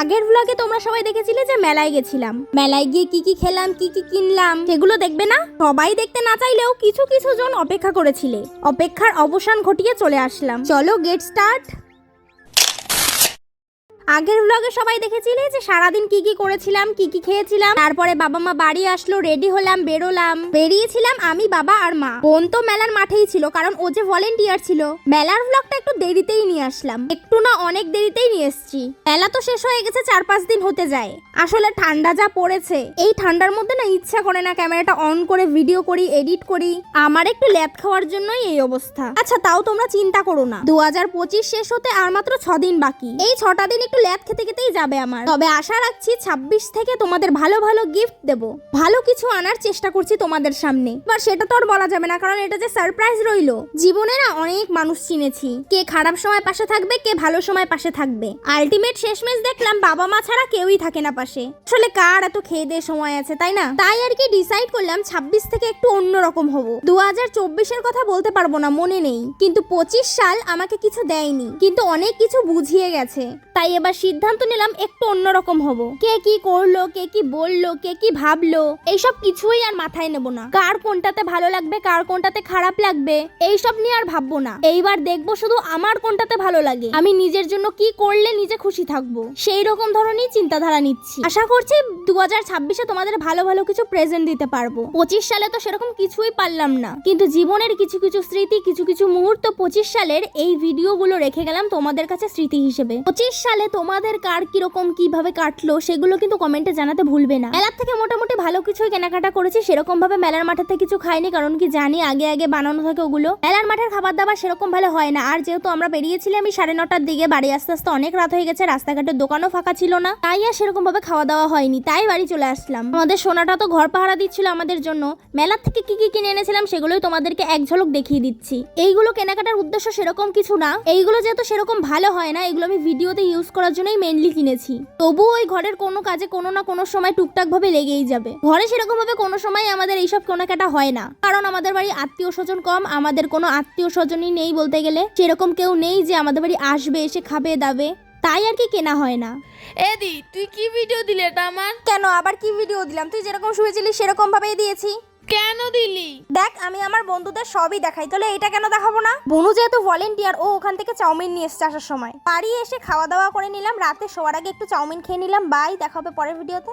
আগের ব্লগে তোমরা সবাই দেখেছিলে যে মেলায় গেছিলাম। মেলায় গিয়ে কি কি খেলাম, কি কি কিনলাম, সেগুলো দেখবে না? সবাই দেখতে না চাইলেও কিছু কিছু জন অপেক্ষা করেছিলে। অপেক্ষার অবসান ঘটিয়ে চলে আসলাম। চলো গেট স্টার্ট আগের ব্লগে সবাই দেখেছিলে যে সারাদিন কি কি করেছিলাম, কি কি খেয়েছিলাম? তারপরে বাবা মা বাড়ি আসলো রেডি হলাম, বেরোলাম। বেরিয়েছিলাম আমি, বাবা আর মা। বোন তো মেলার মাঠেই ছিল, কারণ ও যে ভলেন্টিয়ার ছিল। মেলার ব্লগটা একটু দেরিতেই নিয়ে আসলাম। একটু না অনেক দেরিতেই নিয়ে এসেছি। মেলা তো শেষ হয়ে গেছে চার পাঁচ দিন হতে যায়। আসলে ঠান্ডা যা পড়েছে, এই ঠান্ডার মধ্যে না ইচ্ছা করে না ক্যামেরাটা অন করে ভিডিও করি এডিট করি। আমার একটু ল্যাদ খাওয়ার জন্যই এই অবস্থা। আচ্ছা তাও তোমরা চিন্তা করো না। দু হাজার পঁচিশ শেষ হতে আর মাত্র ছ দিন বাকি। এই ছটা দিন একটু ল্যাদ খেতে খেতেই যাবে আমার। তবে আশা রাখছি ছাব্বিশ থেকে তোমাদের ভালো ভালো গিফট দেব। ভালো কিছু আনার চেষ্টা করছি তোমাদের সামনে। এবার সেটা তো আর বলা যাবে না, কারণ এটা যে সারপ্রাইজ রইল। জীবনে না অনেক মানুষ চিনেছি। কে খারাপ সময় পাশে থাকবে, কে ভালো সময় পাশে থাকবে। আলটিমেট শেষমেশ দেখলাম বাবা মা ছাড়া কেউই থাকে না পাশে। আসলে কার এত খেয়ে দিয়ে সময় আছে, তাই না? তাই আর কি ডিসাইড করলাম ছাব্বিশ থেকে একটু অন্যরকম হব। দু হাজার চব্বিশের কথা বলতে পারব না, মনে নেই। কিন্তু পঁচিশ সাল আমাকে কিছু দেয়নি। কিন্তু অনেক কিছু বুঝিয়ে গেছে। তাই এবার সিদ্ধান্ত নিলাম একটু অন্যরকম হব। কে কি করল, কে কি বলল, কে কি ভাবলো, এইসব কিছুই আর মাথায় নেব না। কার কোনটাতে ভালো লাগবে, কার কোনটাতে খারাপ লাগবে, এইসব নিয়ে আর ভাববো না। এইবার দেখব শুধু আমার কোনটাতে ভালো লাগে, আমি নিজের জন্য কি করলে নিজে খুশি থাকব, সেই রকম ধরনের চিন্তাধারা নিচ্ছি। আশা করছি দু হাজার ছাব্বিশে তোমাদের ভালো ভালো কিছু প্রেজেন্ট দিতে পারব। পঁচিশ সালে তো সেরকম কিছুই পারলাম না। কিন্তু জীবনের কিছু কিছু স্মৃতি, কিছু কিছু মুহূর্ত পঁচিশ সালের এই ভিডিওগুলো রেখে গেলাম তোমাদের কাছে স্মৃতি হিসেবে। পঁচিশ সালে তোমাদের কার কীরকম কীভাবে কাটলো, সেগুলো কিন্তু কমেন্টে জানাতে ভুলবে না। মেলার থেকে মোটামুটি ভালো কিছুই কেনাকাটা করেছি সেরকম ভাবে মেলার মাঠেতে কিছু খাইনি, কারণ কি জানি, আগে আগে বানানো থাকে ওগুলো। মেলার মাঠের খাবার দাবার সেরকম ভালো হয় না, আর যেহেতু আমরা বেরিয়েছিলাম আমি সাড়ে নটার দিকে বাড়ি আস্তে আস্তে অনেক রাত হয়ে গেছে, রাস্তাঘাটের দোকানও ফাঁকা ছিল না, তাই আর সেরকম ভাবে খাওয়া দাওয়া হয়নি, তাই বাড়ি চলে আসলাম। আমাদের সোনাটা তো ঘর পাহারা দিচ্ছিল আমাদের জন্য, মেলার থেকে কি কি কিনে এনেছিলাম সেগুলোই তোমাদেরকে এক ঝলক দেখিয়ে দিচ্ছি। এইগুলো কেনাকাটার উদ্দেশ্য সেরকম কিছু না, এইগুলো যেহেতু সেরকম ভালো হয় না, এগুলো আমি ভিডিওতে ইউজ করার জন্যই মেনলি কিনেছি। তবু ওই ঘরের কোনো কাজে কোনো না কোনো সময় টুকটাক ভাবে লেগেই যাবে। ঘরে সেরকম ভাবে কোনো সময় আমাদের এইসব কেনাকাটা হয় না। কারণ আমাদের বাড়ি আত্মীয় স্বজন কম আমাদের কোনো আত্মীয় স্বজনই নেই বলতে গেলে। সেরকম কেউ নেই যে আমাদের বাড়ি আসবে এসে খাবে দাবে। তাই আর কি কেনা হয় না। এদি তুই কি ভিডিও দিলে এটা আমার? কেন? আবার কি ভিডিও দিলাম? তুই যেরকম শুয়েছিলি সেরকম ভাবেই দিয়েছি। কেন দিলি? দেখ, আমি আমার বন্ধুদের সবই দেখাই। তাহলে এটা কেন দেখাবো না? বনু যেহেতু ভলেন্টিয়ার ও ওখান থেকে চাউমিন নিয়ে এসছে আসার সময়। বাড়ি এসে খাওয়া দাওয়া করে নিলাম, রাতে শোয়ার আগে একটু চাউমিন খেয়ে নিলাম। বাই দেখা হবে পরের ভিডিওতে